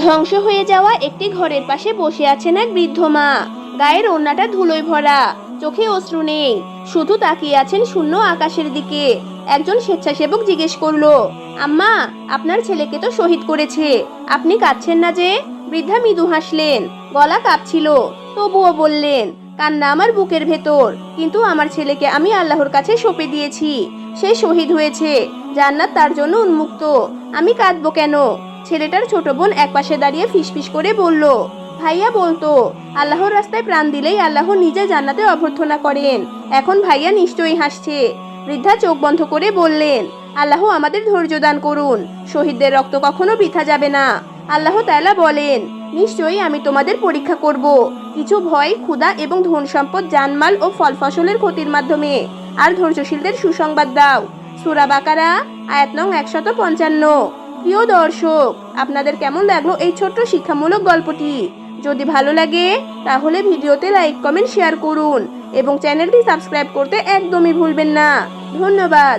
ধ্বংস হয়ে যাওয়া একটি ঘরের পাশে বসে আছেন এক বৃদ্ধ মা। গায়ের ওড়নাটা ধুলোয় ভরা, চোখে অশ্রু নেই, শুধু তাকিয়ে আছেন শূন্য আকাশের দিকে। একজন স্বেচ্ছাসেবক জিজ্ঞেস করল, আম্মা, আপনার ছেলেকে তো শহীদ করেছে, আপনি কাঁদছেন না যে? বৃদ্ধা মৃদু হাসলেন, গলা কাঁপছিল। তবুও বললেন, কান্না আমার বুকের ভেতর, কিন্তু আমার ছেলেকে আমি আল্লাহর কাছে সঁপে দিয়েছি। সে শহীদ হয়েছে, জান্নাত তার জন্য উন্মুক্ত। আমি কাঁদবো কেন? ছেলেটার ছোট বোন একপাশে দাঁড়িয়ে ফিসফিস করে বলল, ভাইয়া, বলতো, আল্লাহর রাস্তায় প্রাণ দিলেই আল্লাহ নিজে জান্নাতে অভ্যর্থনা করেন। এখন ভাইয়া নিশ্চয়ই হাসছে। বৃদ্ধা চোখ বন্ধ করে বললেন, আল্লাহ আমাদের ধৈর্য দান করুন, শহীদদের রক্ত কখনো বৃথা যাবে না। আল্লাহ তাআলা বলেন, নিশ্চয়ই আমি তোমাদের পরীক্ষা করব। কিছু ভয়, ক্ষুধা এবং ধন সম্পদ, জানমাল ও ফল ফসলের ক্ষতির মাধ্যমে। আর ধৈর্যশীলদের সুসংবাদ দাও। সুরা বাকারা, আয়াত নং একশত পঞ্চান্ন। প্রিয় দর্শক, আপনাদের কেমন লাগল এই ছোট্ট শিক্ষামূলক গল্পটি? যদি ভালো লাগে, তাহলে ভিডিওতে লাইক, কমেন্ট, শেয়ার করুন এবং চ্যানেলটি সাবস্ক্রাইব করতে একদমই ভুলবেন না। ধন্যবাদ।